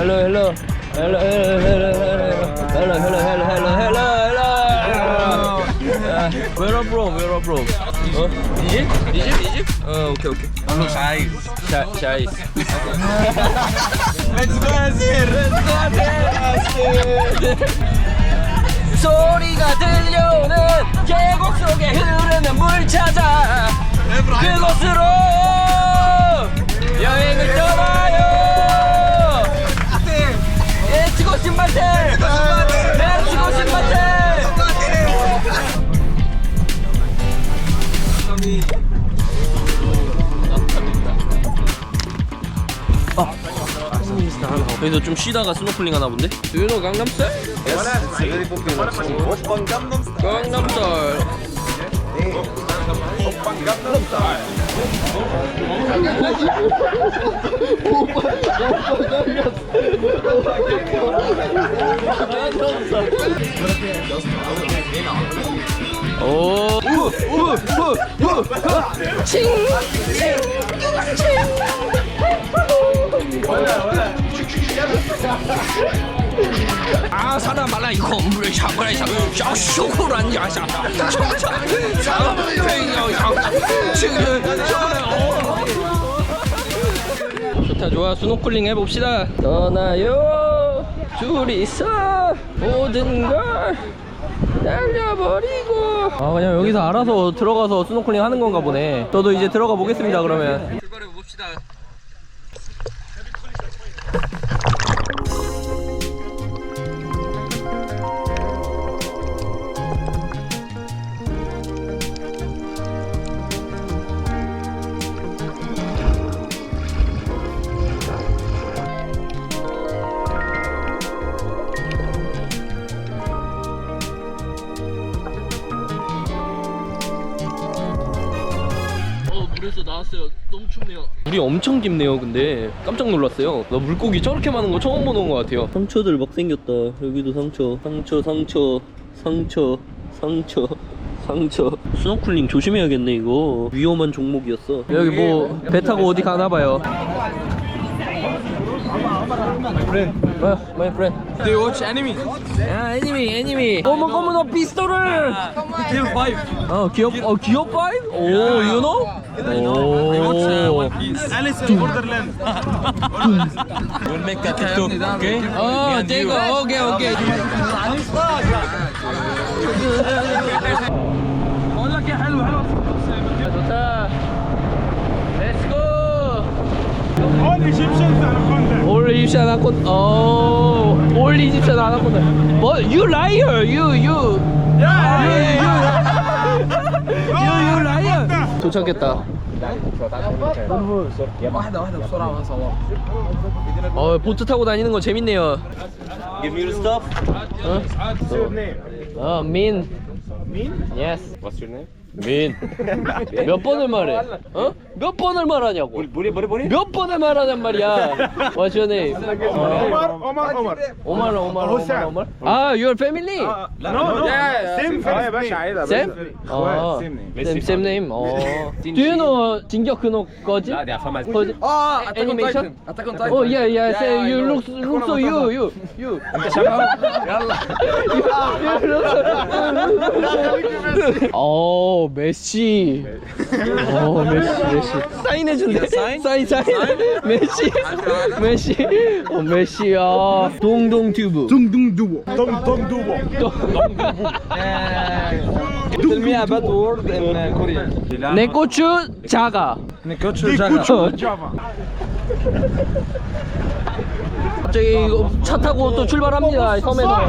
hello, hello. Hello, hello, hello, hello, hello, hello, hello, hello, hello, hello. Uh, where are from? Where are from? Uh, Egypt? Egypt? Egypt? Uh, okay, okay. Hello, Shai. Shy, shy. Let's go, Azir. Let's go, 소리가 들려오는 계곡 속에 흐르는 물 찾아 그곳으로 여행을 떠나요 여기서 좀 쉬다가 스노클링 하나 본데? Do you know 강남스타일? 강남스타일 오 칭! 칭! 칭! 아 사람 말라 이거 물을 잡으라 샤 쇼코란 야샤 청차 지금 좋다 좋아 스노클링 해봅시다 떠나요 둘이서 모든 걸 날려버리고 아 그냥 여기서 알아서 들어가서 스노클링 하는 건가 보네 저도 이제 들어가 보겠습니다 그러면 출발해 봅시다 왔어요. 너무 춥네요. 물이 엄청 깊네요 근데. 깜짝 놀랐어요. 나 물고기 저렇게 많은 거 처음 보는 것 같아요. 상처들 막 생겼다. 여기도 상처. 상처 상처. 상처. 상처. 상처. 스노클링 조심해야겠네 이거. 위험한 종목이었어. 여기 뭐 배 타고 어디 가나봐요 My friend. my friend. Do you watch anime? 아, 애니미, 애니미. 어머, 어머, 너 피스톨을. Kill 5. 어, 기업, 어, 기업 파이브? 오, you know? 오. Alice in Borderland. we'll make a TikTok, okay? 어, 제거, 오케이, 오케이. بقول لك يا حلو حلو 좋다. All Egyptians are content. All Egyptian anaconda. Oh, all Egyptian anaconda. But you liar. You you. Yeah. You you. you, you liar. 도착했다. 어 보트 타고 다니는 거 재밌네요. Give me your stuff. What's your name? 어, 민. 민? Yes. What's your name? 민. 몇 번을 말해? 어? 몇 번을 말하냐고? 뭐래 뭐래 뭐래? 몇 번을 말하냔 말이야. What's your name? Omar, Omar, Omar. Omar, Omar, Omar, Omar. Ah, your family? No, no. Same family. Same? 어. Same, same name. 어. Do you know 진격근호 거지? 아, 네, 아파마. 거지? 아, 애니메이션? Attack on Titan. Oh, yeah, yeah. Say you look look so you, you, you. 샬라. 얄라. You look so. 어. 메시 어 메시 메시 사인해 준대 사인 사인 사인 메시 메시 어 메시야 동동 튜브 Dum Duo. Dum Dum Duo. Tell me a bad word in uh, Korean. 내 고추 작아 Nikochu 어. Java. 갑자기 차 타고 또 출발합니다 섬에서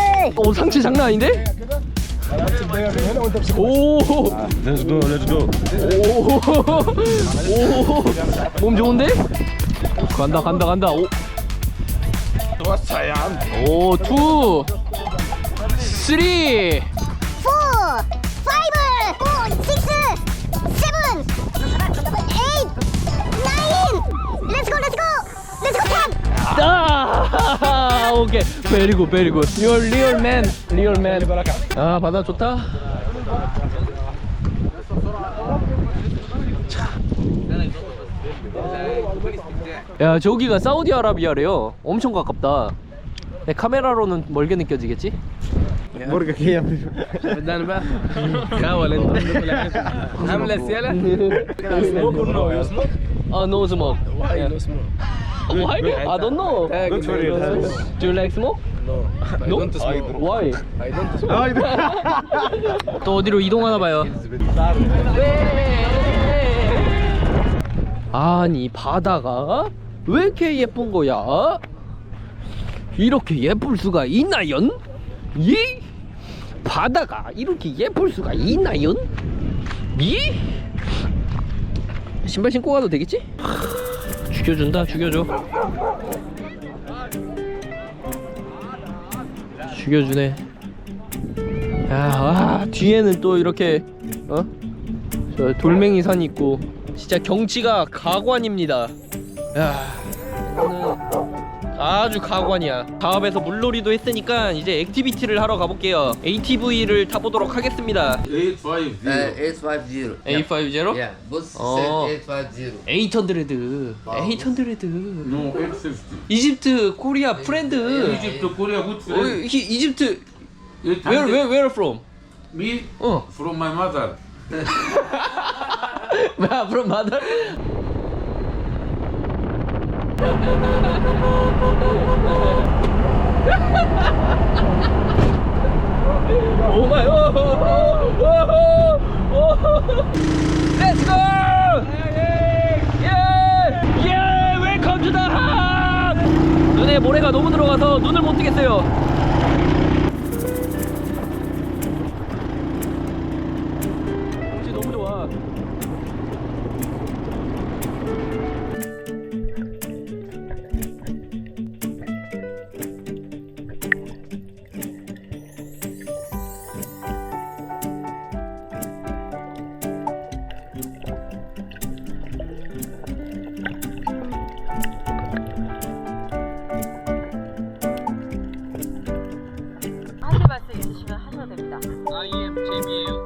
오 상체 장난 아닌데? 오. Let's go, let's go. 오. 몸 좋은데? 간다 간다 간다. 오. 오, 투, 쓰리. 오케이. 베리 굿, 베리 굿. You're real man, real man. 아, 바다 좋다. 야, 저기가 사우디아라비아래요. 엄청 가깝다. 네, 카메라로는 멀게 느껴지겠지? برجك هي بدأنا بقى حاول انت عامله سياله اه no smoke why no smoke why I don't know Don't worry, do you like smoke no I don't smoke why I don't smoke 또 어디로 이동하나 봐요 아니 바다가 왜 이렇게 예쁜 거야 이렇게 예쁠 수가 있나요? 예? 바다가 이렇게 예쁠 수가 있나요? 예? 신발 신고 가도 되겠지? 죽여준다 죽여줘. 죽여주네. 야 와, 뒤에는 또 이렇게 어? 저 돌멩이 산 있고 진짜 경치가 가관입니다. 야 이거는 아주 가관이야 다음에서 물놀이도 했으니까 이제 액티비티를 하러 가볼게요 ATV를 타보도록 하겠습니다 850. Uh, 850. A50? Yeah, both Oh. said 850. 800 800 No, 850. 이집트 코리아 프렌드 Egypt to Korea, good 어, friend. 히, 이집트 800. where where where from? Me? 어 From my mother. 야, from mother? 예! 예! 모래가 너무 들어가서 눈을 못 뜨겠어요.